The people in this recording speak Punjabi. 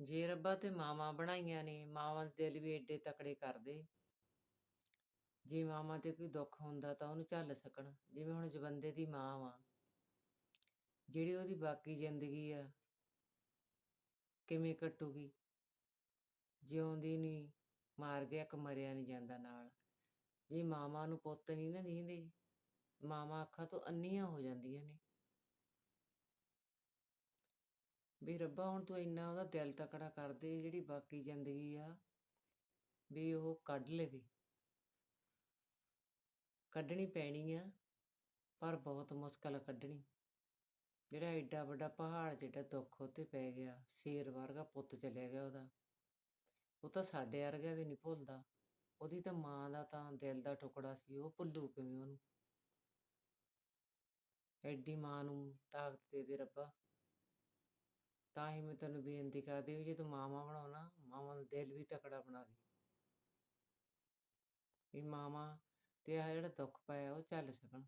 ਜੇ ਰੱਬਾ ਤੇ ਮਾਵਾਂ ਬਣਾਈਆਂ ਨੇ, ਮਾਵਾਂ ਦੇ ਦਿਲ ਵੀ ਏਡੇ ਤਕੜੇ ਕਰਦੇ। ਜੇ ਮਾਵਾਂ ਤੇ ਕੋਈ ਦੁੱਖ ਹੁੰਦਾ ਤਾਂ ਉਹਨੂੰ ਝੱਲ ਸਕਣ। ਜਿਵੇਂ ਹੁਣ ਜਵੰਦੇ ਦੀ ਮਾਂ ਵਾ, ਜਿਹੜੀ ਉਹਦੀ ਬਾਕੀ ਜ਼ਿੰਦਗੀ ਆ, ਕਿਵੇਂ ਕੱਟੂਗੀ? ਜਿਉਂਦੀ ਨਹੀਂ, ਮਾਰ ਗਿਆ ਇੱਕ ਮਰਿਆ ਨਹੀਂ ਜਾਂਦਾ ਨਾਲ। ਜੇ ਮਾਵਾਂ ਨੂੰ ਪੁੱਤ ਨਹੀਂ ਨਾ ਦਿੰਦੇ, ਮਾਵਾਂ ਅੱਖਾਂ ਤੋਂ ਅੰਨੀਆਂ ਹੋ ਜਾਂਦੀਆਂ ਨੇ। ਵੀ ਰੱਬਾ, ਹੁਣ ਤੂੰ ਇੰਨਾ ਉਹਦਾ ਦਿਲ ਤਕੜਾ ਕਰ ਦੇ, ਜਿਹੜੀ ਬਾਕੀ ਜ਼ਿੰਦਗੀ ਆ, ਵੀ ਉਹ ਕੱਢ ਲਵੇ। ਕੱਢਣੀ ਪੈਣੀ ਆ, ਪਰ ਬਹੁਤ ਮੁਸ਼ਕਲ ਕੱਢਣੀ। ਜਿਹੜਾ ਐਡਾ ਵੱਡਾ ਪਹਾੜ ਜਿਹੜਾ ਦੁੱਖ ਉੱਤੇ ਪੈ ਗਿਆ, ਸ਼ੇਰ ਵਰਗਾ ਪੁੱਤ ਚਲਿਆ ਗਿਆ ਉਹਦਾ। ਉਹ ਤਾਂ ਸਾਡੇ ਵਰਗਾ ਵੀ ਨਹੀਂ ਭੁੱਲਦਾ। ਉਹਦੀ ਤਾਂ ਮਾਂ ਦਾ ਤਾਂ ਦਿਲ ਦਾ ਟੁਕੜਾ ਸੀ, ਉਹ ਭੁੱਲੂ ਕਿਵੇਂ ਉਹਨੂੰ? ਐਡੀ ਮਾਂ ਨੂੰ ਤਾਕਤ ਦੇ ਦੇ ਰੱਬਾ। ਤਾਂ ਹੀ ਮੈਂ ਤੈਨੂੰ ਬੇਨਤੀ ਕਰਦੀ ਵੀ ਜੇ ਤੂੰ ਮਾਵਾਂ ਬਣਾਉਣਾ ਮਾਮਾ ਦਾ ਦਿਲ ਵੀ ਤਕੜਾ ਬਣਾ ਦੇ। ਵੀ ਮਾਵਾਂ ਤੇ ਆ ਜਿਹੜਾ ਦੁੱਖ ਪਾਇਆ ਉਹ ਚੱਲ ਸਕਣ।